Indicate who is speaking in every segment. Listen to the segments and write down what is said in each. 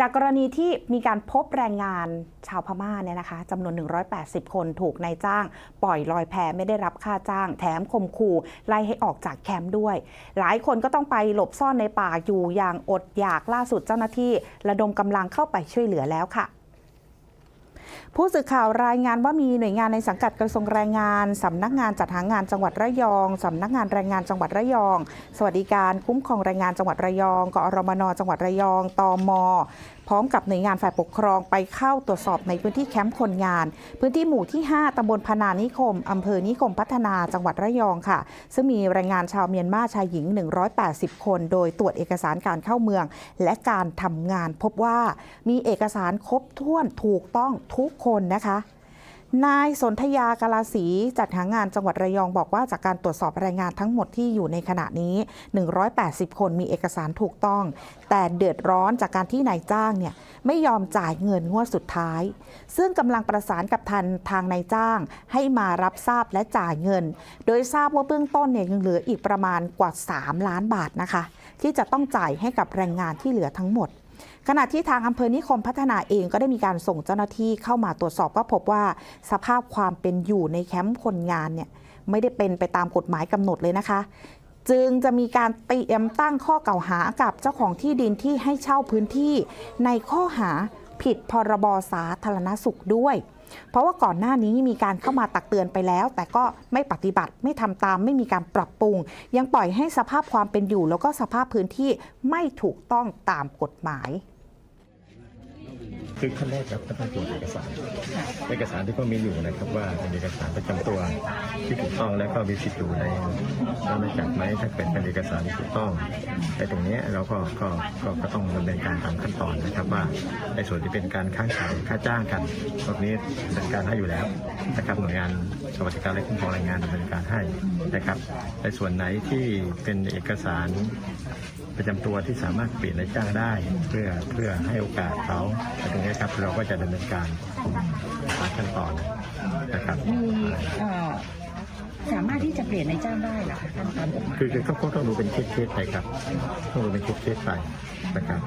Speaker 1: จากกรณีที่มีการพบแรงงานชาวพม่าเนี่ยนะคะจำนวน 180 คนถูกนายจ้าง ปล่อยลอยแพไม่ได้รับค่าจ้าง แถมข่มขู่ไล่ให้ออกจากแคมป์ด้วย หลายคนก็ต้องไปหลบซ่อนในป่าอยู่อย่างอดอยากล่าสุดเจ้าหน้าที่ ระดมกำลังเข้าไปช่วยเหลือแล้วค่ะ ผู้สื่อข่าวรายงานว่ามีหน่วยงานในสังกัดกระทรวงแรงงาน สำนักงานจัดหางานจังหวัดระยอง สำนักงานแรงงานจังหวัดระยอง สวัสดิการคุ้มครองแรงงานจังหวัดระยองกอรมนจังหวัดระยองตอมพร้อมกับหน่วยงานฝ่ายปกครองไปเข้าตรวจสอบในพื้นที่แคมป์คนงาน พื้นที่หมู่ที่ 5 ตำบลพนานิคม อำเภอนิคมพัฒนา จังหวัดระยองค่ะ ซึ่งมีแรงงานชาวเมียนมาชายหญิง 180 คน โดยตรวจเอกสารการเข้าเมือง และการทำงานพบว่ามีเอกสารครบถ้วนถูกต้องทุกคนนะคะนายสนธยากาลาสีจัดหางานจังหวัดระยองบอกว่าจากการตรวจสอบแรงงานทั้งหมดที่อยู่ในขณะนี้ 180 คนมีเอกสารถูกต้อง แต่เดือดร้อนจากการที่นายจ้างเนี่ยไม่ยอมจ่ายเงินงวดสุดท้าย ซึ่งกำลังประสานกับทันทางนายจ้าง ให้มารับทราบและจ่ายเงิน โดยทราบว่าเบื้องต้นเนี่ยยังเหลืออีกประมาณกว่า 3 ล้านบาทนะคะ ที่จะต้องจ่ายให้กับแรงงานที่เหลือทั้งหมด ขณะที่ทางอำเภอนิคมพัฒนาเองก็ได้มีการส่งเจ้าหน้าที่เข้ามาตรวจสอบก็พบว่าสภาพความเป็นอยู่ในแคมป์คนงานเนี่ยไม่ได้เป็นไปตามกฎหมายกำหนดเลยนะคะ จึงจะมีการเตรียมตั้งข้อกล่าวหากับเจ้าของที่ดินที่ให้เช่าพื้นที่ในข้อหาผิดพรบสาธารณสุขด้วย เพราะว่าก่อนหน้านี้มีการเข้ามาตักเตือนไปแล้ว แต่ก็ไม่ปฏิบัติไม่ทำตามไม่มีการปรับปรุง ยังปล่อยให้สภาพความเป็นอยู่ แล้วก็สภาพพื้นที่ไม่ถูกต้องตามกฎหมาย
Speaker 2: คือขั้นแรกครับก็ต้องตรวจเอกสาร เอกสารที่เขามีอยู่นะครับว่าเป็นเอกสารประจำตัวที่ถูกต้องและก็มีสิทธิ์อยู่ในราชจักรไหมถ้าเป็นเป็นเอกสารที่ถูกต้องแต่ตรงนี้เราก็ก็ก็ก็ต้องดำเนินการตามขั้นตอนนะครับว่าในส่วนที่เป็นการค้างจ่ายค่าจ้างกันตรงนี้จัดการให้อยู่แล้วนะครับหน่วยงานสวัสดิการและคุ้มครองแรงงานดำเนินการให้นะครับในส่วนไหนที่เป็นเอกสารประจำตัวที่สามารถเปลี่ยนนายจ้างได้ เพื่อเพื่อให้โอกาสเขาตรงนี้ครับเราก็จะดำเนินการตามขั้นตอนนะครับ
Speaker 3: มีเอ่อสามารถที่จะเปลี่ยนในายจ้างได้เหรอคะขั้นตอนกฎหมาย
Speaker 2: คือคือเขาก็ต้องดูเป็นเคสๆไปครับต้องดูเป็นเคสๆไปนะครับ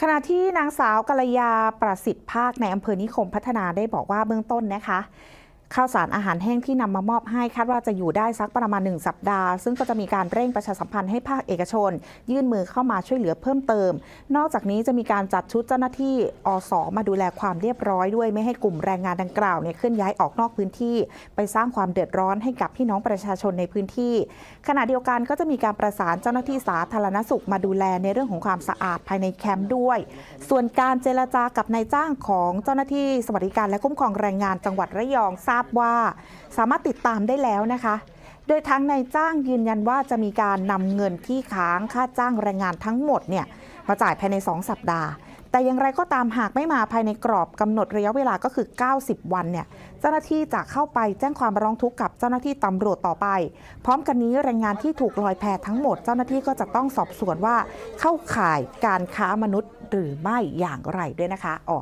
Speaker 1: ขณะที่นางสาวกัลยาประสิทธิ์ภาคในอำเภอนิคมพัฒนาได้บอกว่าเบื้องต้นนะคะ ข้าวสารอาหารแห้งที่นำมามอบให้คาดว่าจะอยู่ได้สักประมาณ 1 สัปดาห์ ซึ่งก็จะมีการเร่งประชาสัมพันธ์ให้ภาคเอกชน ยื่นมือเข้ามาช่วยเหลือเพิ่มเติม นอกจากนี้จะมีการจัดชุดเจ้าหน้าที่อสมาดูแลความเรียบร้อยด้วยไม่ให้กลุ่มแรงงานดังกล่าวเนี่ยเคลื่อนย้ายออกนอกพื้นที่ ไปสร้างความเดือดร้อนให้กับพี่น้องประชาชนในพื้นที่ ขณะเดียวกันก็จะมีการประสานเจ้าหน้าที่สาธารณสุขมาดูแลในเรื่องของความสะอาดภายในแคมป์ด้วย ส่วนการเจรจากับนายจ้างของเจ้าหน้าที่สวัสดิการและคุ้มครองแรงงานจังหวัดระยองทราบว่าสามารถติดตามได้แล้วนะคะ โดยทางนายจ้างยืนยันว่าจะมีการนำเงินที่ค้างค่าจ้างแรงงานทั้งหมดเนี่ยมาจ่ายภายใน 2 สัปดาห์ แต่อย่างไรก็ตามหากไม่มาภายในกรอบกำหนดระยะเวลาก็คือ 90 วันเนี่ยเจ้าหน้าที่จะเข้าไปแจ้งความร้องทุกข์กับเจ้าหน้าที่ตำรวจต่อไป พร้อมกันนี้แรงงานที่ถูกลอยแพทั้งหมด เจ้าหน้าที่ก็จะต้องสอบสวนว่าเข้าข่ายการค้ามนุษย์หรือไม่อย่างไรด้วยนะคะอ๋อ